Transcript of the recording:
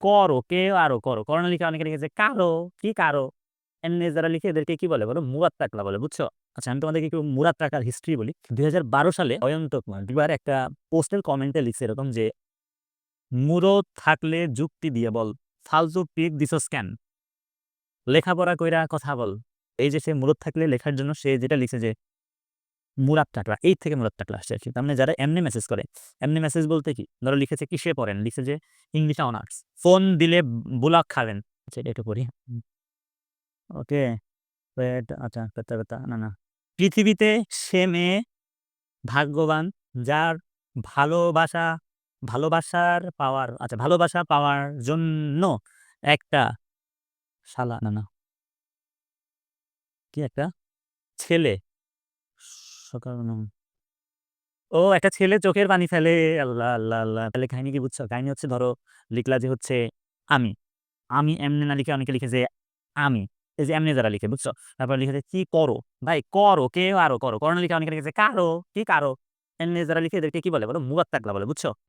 করো, কেউ আরও করো। করো না লিখে অনেকে লিখেছে কারও, কি কারও? এমনি যারা লিখে এদেরকে কি বলে বলো? মুরাদ টাকলা বলে, বুঝছ? আচ্ছা আমি তোমাদেরকে একটু মুরাদ টাকার হিস্ট্রি বলি। ২০১২ সালে অয়ন্ত কুমার একটা পোস্টের কমেন্টে লিখছে এরকম যে মুরদ থাকলে যুক্তি দিয়ে বল, ফালতু পিক দিছস কেন? লেখাপড়া কইরা কথা বল। এই যে সে মুরদ থাকলে লেখার জন্য সে যেটা লিখছে যে মুরাদ টাকলা, এই থেকে মুরাদ টাকলা আসছে আরকি। তার মানে যারা এমনি মেসেজ করে, এমনি মেসেজ বলতে কি? ধরো লিখেছে কিসে পড়েন? লিখেছে যে ইংলিশে অনার্স। ফোন দিলে ব্লক খাবেন। আচ্ছা এটা একটু পড়ি। ওকে। আচ্ছা পেতা, পেতা না, না। পৃথিবীতে সে মেয়ে ভাগ্যবান যার ভালোবাসা ভালোবাসার পাওয়ার আচ্ছা ভালোবাসা পাওয়ার জন্য একটা শালা না, না। কি একটা ছেলে ও একটা ছেলে চোখের পানি ফেলে। আল্লাহ, আল্লাহ, আল্লাহ। তাহলে কাহিনী কি বুঝছ? কাহিনী হচ্ছে ধরো লিখলা যে হচ্ছে আমি। আমি এমনি না লিখে অনেকে লিখে যে আমি। এই যে এমনি যারা লিখে, বুঝছ? তারপর লিখে যে কি করো? ভাই করো, কেউ আরও করো। করোনা লিখে অনেকে লিখেছে কারও, কি কারও? এমনি যারা লিখে এদেরকে কি বলে বলো? মুবাত্তাকলা বলে, বুঝছ?